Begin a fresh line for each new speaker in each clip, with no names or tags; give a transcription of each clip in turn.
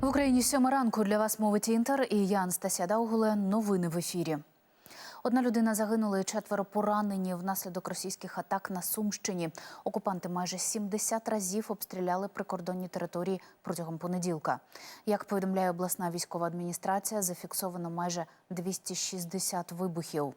В Україні сьома ранку для вас мовить Інтер і я Анастасія Даугуле. Новини в ефірі. Одна людина загинула і четверо поранені внаслідок російських атак на Сумщині. Окупанти майже 70 разів обстріляли прикордонні території протягом понеділка. Як повідомляє обласна військова адміністрація, зафіксовано майже 260 вибухів.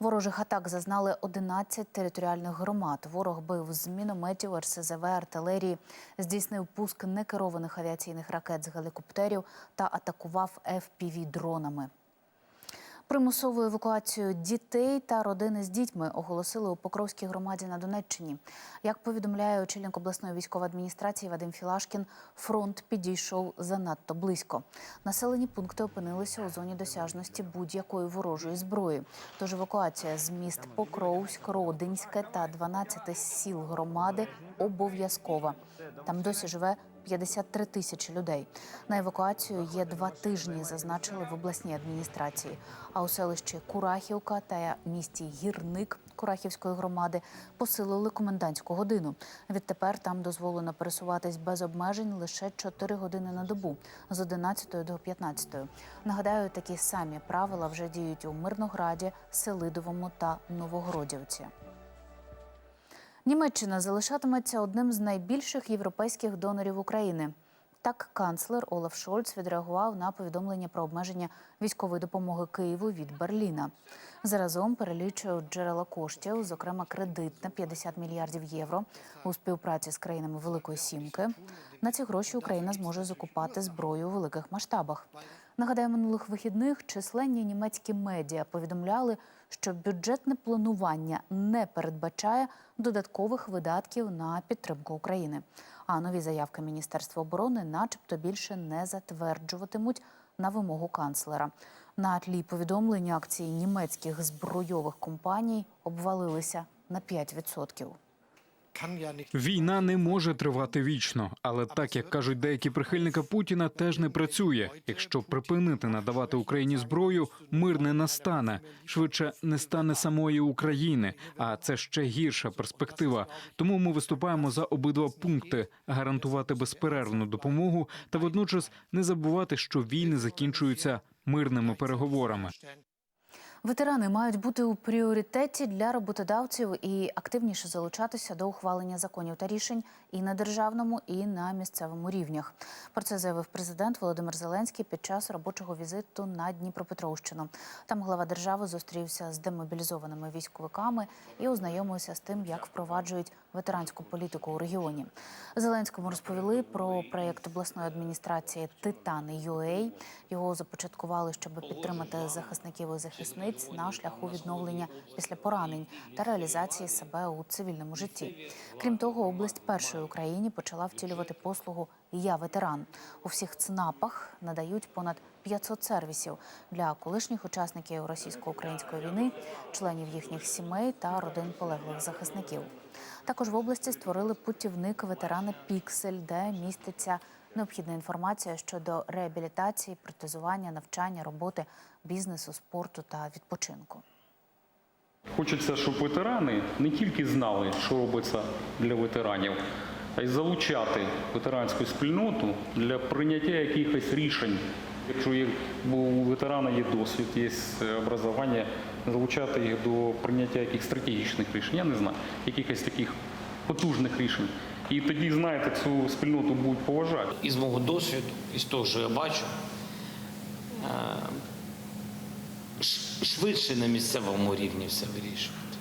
Ворожих атак зазнали 11 територіальних громад. Ворог бив з мінометів, РСЗВ, артилерії, здійснив пуск некерованих авіаційних ракет з гелікоптерів та атакував fpv дронами Примусову евакуацію дітей та родини з дітьми оголосили у Покровській громаді на Донеччині. Як повідомляє очільник обласної військової адміністрації Вадим Філашкін, фронт підійшов занадто близько. Населені пункти опинилися у зоні досяжності будь-якої ворожої зброї. Тож евакуація з міст Покровськ, Родинське та 12 сіл громади обов'язкова. Там досі живе 53 тисячі людей. На евакуацію є два тижні, зазначили в обласній адміністрації. А у селищі Курахівка та місті Гірник Курахівської громади посилили комендантську годину. Відтепер там дозволено пересуватись без обмежень лише 4 години на добу з 11 до 15. Нагадаю, такі самі правила вже діють у Мирнограді, Селидовому та Новогродівці. Німеччина залишатиметься одним з найбільших європейських донорів України. Так, канцлер Олаф Шольц відреагував на повідомлення про обмеження військової допомоги Києву від Берліна. Заразом перелічують джерела коштів, зокрема кредит на 50 мільярдів євро у співпраці з країнами Великої Сімки. На ці гроші Україна зможе закупати зброю у великих масштабах. Нагадаю, минулих вихідних численні німецькі медіа повідомляли, що бюджетне планування не передбачає додаткових видатків на підтримку України. А нові заявки Міністерства оборони, начебто, більше не затверджуватимуть на вимогу канцлера. На тлі повідомлення акції німецьких збройових компаній обвалилися на 5%.
Війна не може тривати вічно, але так як кажуть деякі прихильники Путіна, теж не працює. Якщо припинити надавати Україні зброю, мир не настане. Швидше не стане самої України. А це ще гірша перспектива. Тому ми виступаємо за обидва пункти: гарантувати безперервну допомогу та водночас не забувати, що війни закінчуються мирними переговорами.
Ветерани мають бути у пріоритеті для роботодавців і активніше залучатися до ухвалення законів та рішень і на державному, і на місцевому рівнях. Про це заявив президент Володимир Зеленський під час робочого візиту на Дніпропетровщину. Там глава держави зустрівся з демобілізованими військовиками і ознайомився з тим, як впроваджують ветеранську політику у регіоні. Зеленському розповіли про проєкт обласної адміністрації Титани UA. Його започаткували, щоб підтримати захисників і захисниць на шляху відновлення після поранень та реалізації себе у цивільному житті. Крім того, область першої в Україні почала втілювати послугу Я ветеран. У всіх ЦНАПах надають понад 500 сервісів для колишніх учасників російсько-української війни, членів їхніх сімей та родин полеглих захисників. Також в області створили путівник ветерани Піксель, де міститься необхідна інформація щодо реабілітації, протезування, навчання, роботи, бізнесу, спорту та відпочинку.
Хочеться, щоб ветерани не тільки знали, що робиться для ветеранів, а й залучати ветеранську спільноту для прийняття якихось рішень. Якщо є, у ветерана є досвід, є образування, залучати їх до прийняття якихось стратегічних рішень, я не знаю, якихось таких потужних рішень. І тоді, знаєте, цю спільноту будуть поважати.
із мого досвіду, із того, що я бачу, е, швидше на місцевому рівні все вирішувати.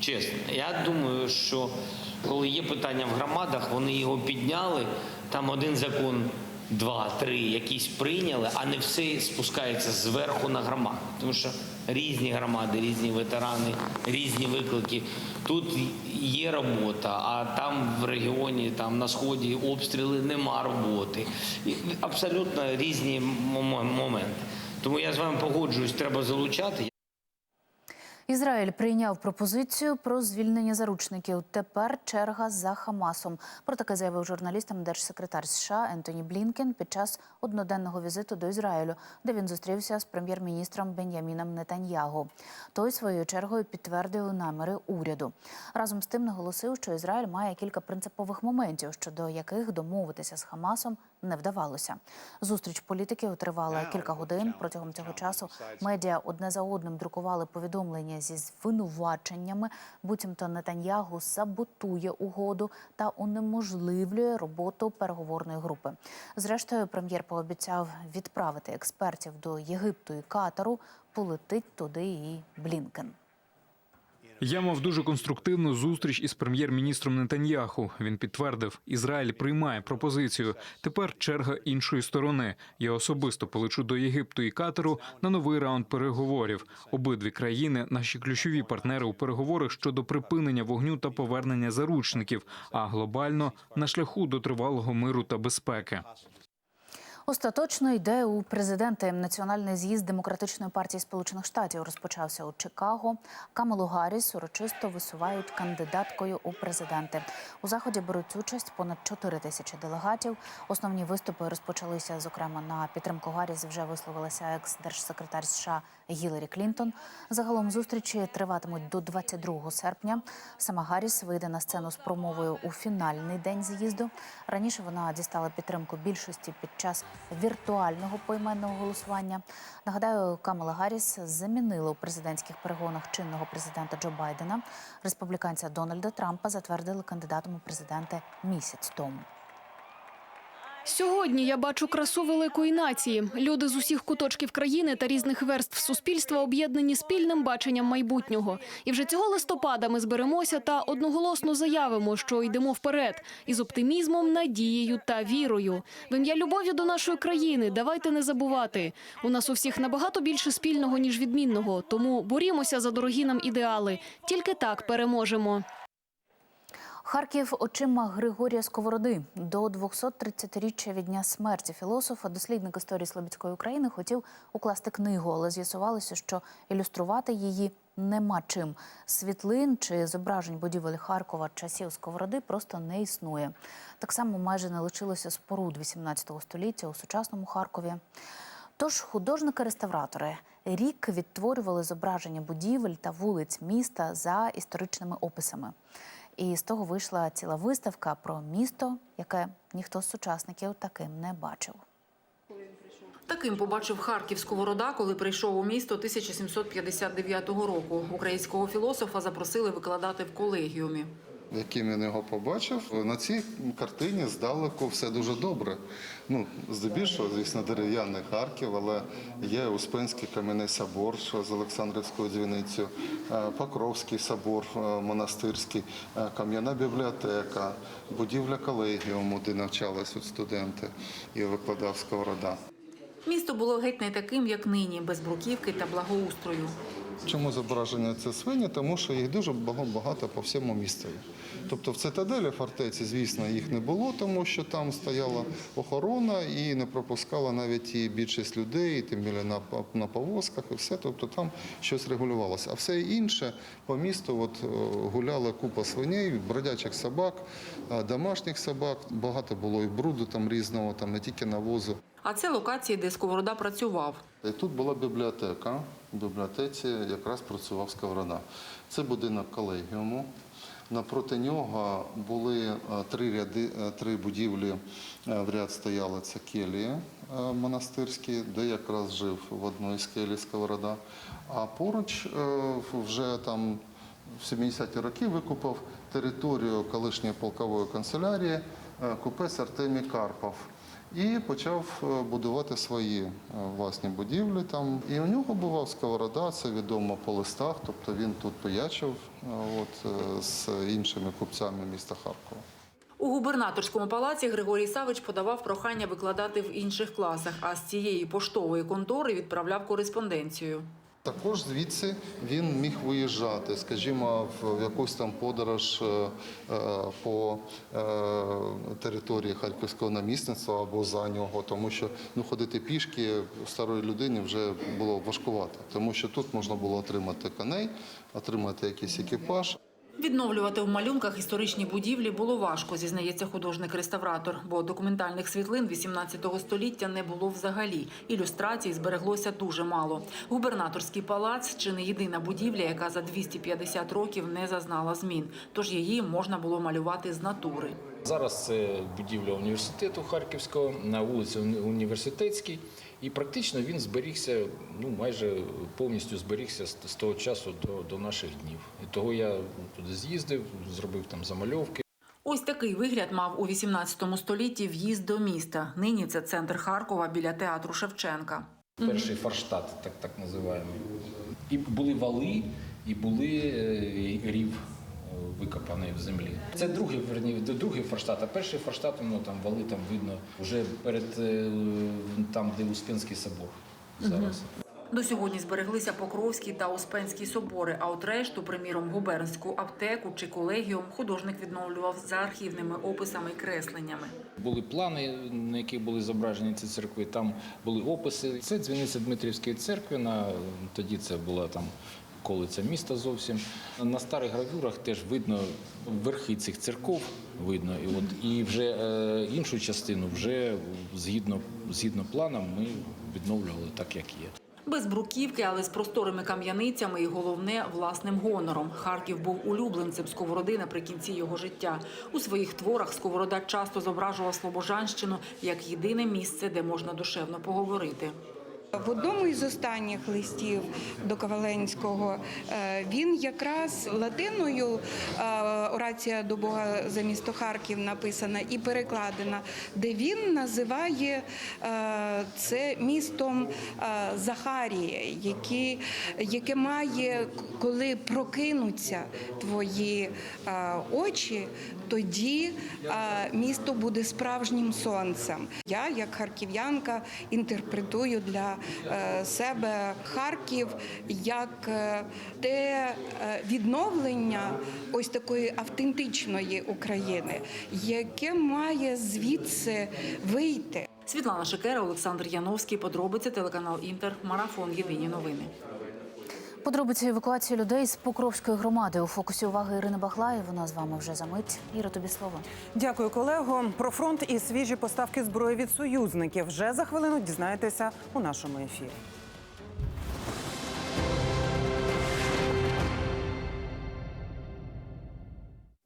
Чесно, я думаю, що коли є питання в громадах, вони його підняли, там один закон, два, три якісь прийняли, а не все спускається зверху на громаду. Тому що різні громади, різні ветерани, різні виклики. Тут є робота, а там в регіоні, там на сході обстріли нема роботи. Абсолютно різні моменти. Тому я з вами погоджуюсь, треба залучати.
Ізраїль прийняв пропозицію про звільнення заручників. Тепер черга за Хамасом. Про таке заявив журналістам держсекретар США Ентоні Блінкен під час одноденного візиту до Ізраїлю, де він зустрівся з прем'єр-міністром Бен'яміном Нетаньягу. Той своєю чергою підтвердив наміри уряду. Разом з тим наголосив, що Ізраїль має кілька принципових моментів, щодо яких домовитися з Хамасом не вдавалося. Зустріч політиків тривала кілька годин. Протягом цього часу медіа одне за одним друкували повідомлення зі звинуваченнями, буцімто Нетаньягу саботує угоду та унеможливлює роботу переговорної групи. Зрештою, прем'єр пообіцяв відправити експертів до Єгипту і Катару. Полетить туди і Блінкен.
Я мав дуже конструктивну зустріч із прем'єр-міністром Нетаньяху. Він підтвердив, Ізраїль приймає пропозицію. Тепер черга іншої сторони. Я особисто полечу до Єгипту і Катару на новий раунд переговорів. Обидві країни наші ключові партнери у переговорах щодо припинення вогню та повернення заручників, а глобально на шляху до тривалого миру та безпеки.
Остаточно йде у президенти. Національний з'їзд демократичної партії Сполучених Штатів розпочався у Чикаго. Камелу Гарріс урочисто висувають кандидаткою у президенти. У заході беруть участь понад 4 тисячі делегатів. Основні виступи розпочалися. Зокрема, на підтримку Гарріс вже висловилася екс-держсекретар США Гіларі Клінтон. Загалом зустрічі триватимуть до 22 серпня. Сама Гарріс вийде на сцену з промовою у фінальний день з'їзду. Раніше вона дістала підтримку більшості під час віртуального поіменного голосування. Нагадаю, Камала Гарріс замінила у президентських перегонах чинного президента Джо Байдена. Республіканця Дональда Трампа затвердили кандидатом у президенти місяць тому.
Сьогодні я бачу красу великої нації. Люди з усіх куточків країни та різних верств суспільства об'єднані спільним баченням майбутнього. І вже цього листопада ми зберемося та одноголосно заявимо, що йдемо вперед із оптимізмом, надією та вірою. В ім'я любові до нашої країни давайте не забувати. У нас у всіх набагато більше спільного ніж відмінного. Тому борімося за дорогі нам ідеали. Тільки так переможемо.
Харків очима Григорія Сковороди до 230-річчя від дня смерті філософа, дослідник історії Слобідської України, хотів укласти книгу, але з'ясувалося, що ілюструвати її нема чим. Світлин чи зображень будівель Харкова часів Сковороди просто не існує. Так само майже не лишилося споруд 18 століття у сучасному Харкові. Тож художники-реставратори рік відтворювали зображення будівель та вулиць міста за історичними описами. І з того вийшла ціла виставка про місто, яке ніхто з сучасників таким не бачив.
Таким побачив Харків Сковорода, коли прийшов у місто 1759 року. Українського філософа запросили викладати в колегіумі.
Яким він його побачив. На цій картині здалеку все дуже добре. Ну, здебільшого, звісно, дерев'яний Харків, але є Успенський кам'яний собор, що з Олександрівською дзвіницею, е, Покровський собор е, монастирський, е, кам'яна бібліотека, будівля колегіуму, де навчались студенти і викладав Сковорода.
Місто було геть не таким, як нині, без бруківки та благоустрою.
Чому зображення це свині? Тому що їх дуже багато по всьому містові. Тобто в цитаделі фортеці, звісно, їх не було, тому що там стояла охорона і не пропускала навіть і більшість людей, тим більше на, на повозках і все. Тобто там щось регулювалося. А все інше по місту от, е, гуляла купа свиней, бродячих собак, е, домашніх собак. Багато було і бруду там різного, там не тільки навозу.
А це локації, де Сковорода працював.
І тут була бібліотека. В бібліотеці якраз працював Сковорода. Це будинок колегіуму. Напроти нього були е, три ряди, е, три будівлі е, в ряд стояли. Це келії е, монастирські, де якраз жив в одній з келій Сковорода. А поруч е, вже там в 70-ті роки викупав територію колишньої полкової канцелярії е, купець Артемій Карпов. І почав е, будувати свої е, власні будівлі там. І у нього бував сковорода, це відомо по листах. Тобто він тут пиячив е, от, з іншими купцями міста Харкова.
У губернаторському палаці Григорій Савич подавав прохання викладати в інших класах, а з цієї поштової контори відправляв кореспонденцію.
Також звідси він міг виїжджати, скажімо, в якусь там подорож е, е, по е, території харківського намісництва або за нього, тому що ну ходити пішки старої людині вже було важкувато, тому що тут можна було отримати коней, отримати якийсь екіпаж.
Відновлювати в малюнках історичні будівлі було важко, зізнається художник-реставратор, бо документальних світлин 18 століття не було взагалі. Ілюстрацій збереглося дуже мало. Губернаторський палац чи не єдина будівля, яка за 250 років не зазнала змін. Тож її можна було малювати з натури.
Зараз це будівля університету Харківського на вулиці Університетській. І практично він зберігся, ну майже повністю зберігся з з того часу до, до наших днів. І того я туди з'їздив, зробив там замальовки.
Ось такий вигляд мав у 18 столітті в'їзд до міста. Нині це центр Харкова біля театру Шевченка.
Перший форштадт, так, так називаємо. І були вали, і були е, рів викопаний в землі. Це другий, верні, другий форштадт, а перший форштадт, ну там вали там видно вже перед е, там, де Успенський собор зараз.
До сьогодні збереглися Покровський та Успенський собори, а от решту, приміром, губернську аптеку чи колегіум художник відновлював за архівними описами і кресленнями.
Були плани, на яких були зображені ці церкви. Там були описи. Це дзвіниця Дмитрівської церкви. На тоді це була там околиця міста зовсім. На старих гравюрах теж видно верхи цих церков. Видно, і от і вже е, іншу частину вже згідно згідно планам ми відновлювали так, як є.
Без бруківки, але з просторими кам'яницями і головне власним гонором. Харків був улюбленцем Сковороди наприкінці його життя. У своїх творах Сковорода часто зображував Слобожанщину як єдине місце, де можна душевно поговорити.
В одному із останніх листів до Коваленського е, він якраз латиною е, орація до Бога за місто Харків написана і перекладена, де він називає е, це містом е, Захарія, які, яке має, коли прокинуться твої очі, тоді місто буде справжнім сонцем. Я, як харків'янка, інтерпретую для е, себе Харків як е, те е, відновлення ось такої автентичної України, яке має звідси вийти.
Світлана Шикера, Олександр Яновський. Подробиці телеканал Інтер. Марафон. Єдині новини.
Подробиці евакуації людей з Покровської громади у фокусі уваги Ірини Бахлаї. Вона з вами вже за мить. Іра, тобі слово.
Дякую, колего. Про фронт і свіжі поставки зброї від союзників вже за хвилину дізнаєтеся у нашому ефірі.